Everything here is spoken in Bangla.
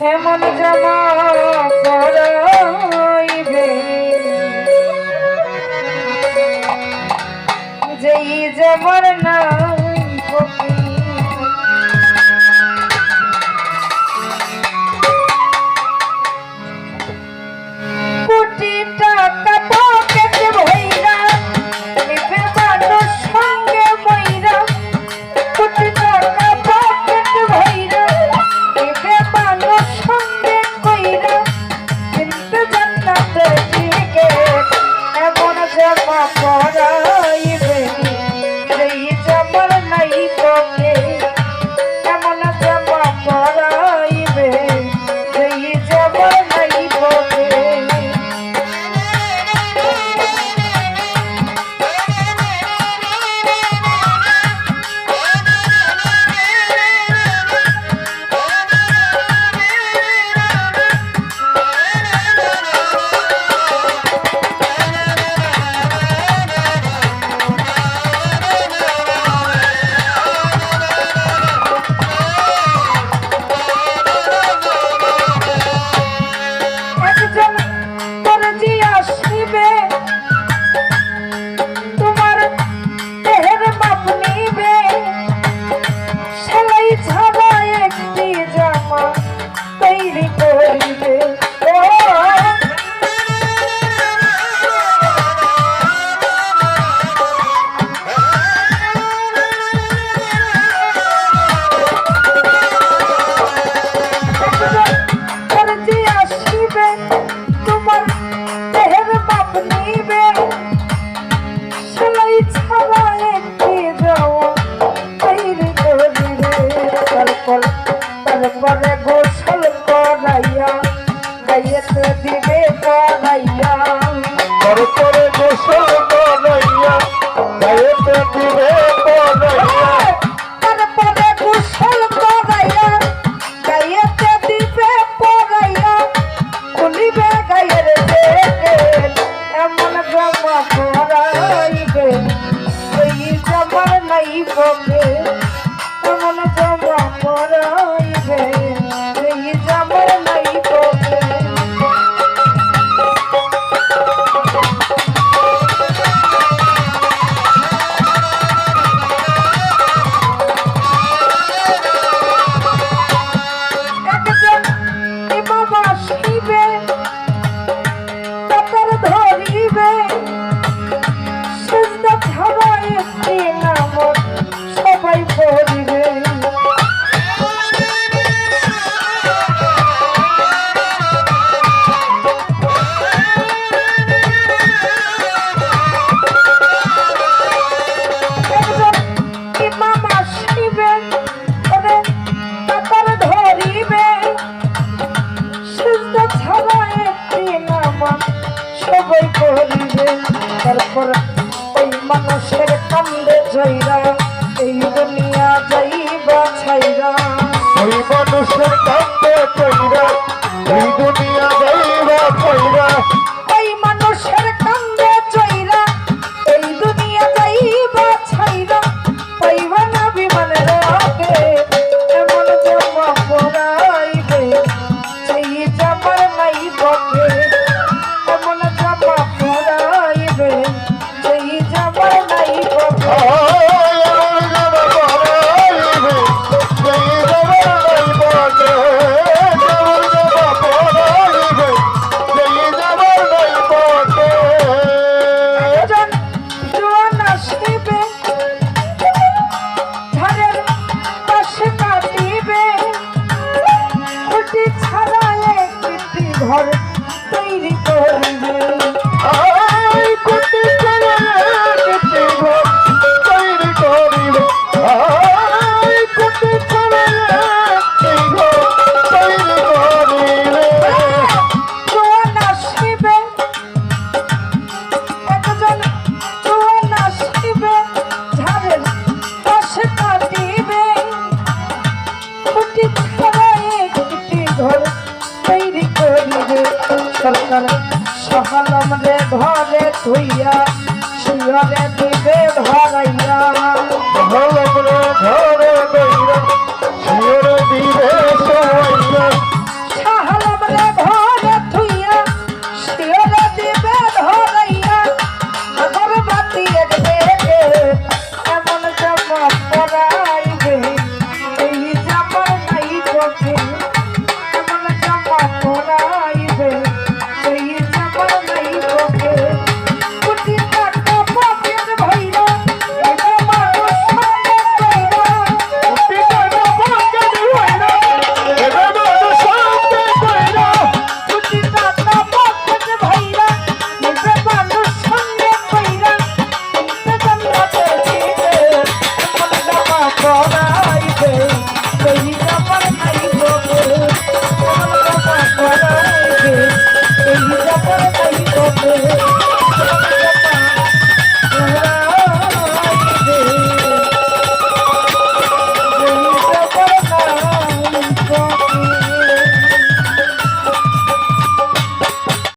হেমন জমা করাইবে যেই জবর না গোসল তারপরে গোসল করাইয়া গাইয়েতে দিবে করাইয়া তারপরে গোসল করাইয়া গাইয়েতে দিবে করাইয়া হ্যাঁ, তারপরে গোসল করাইয়া গাইয়েতে দিবে করাইয়া খুলিবে গাইয়ের পেটে এমন জামা করাইবে ওই জামা নাই বলে সবে করিবে তারপর ওই মানুষের কান্দে জয়রা এই দুনিয়া தோல்வி তার সকালম রে ঘরে ধুইয়া শিয়রে দিবে ধরাইয়া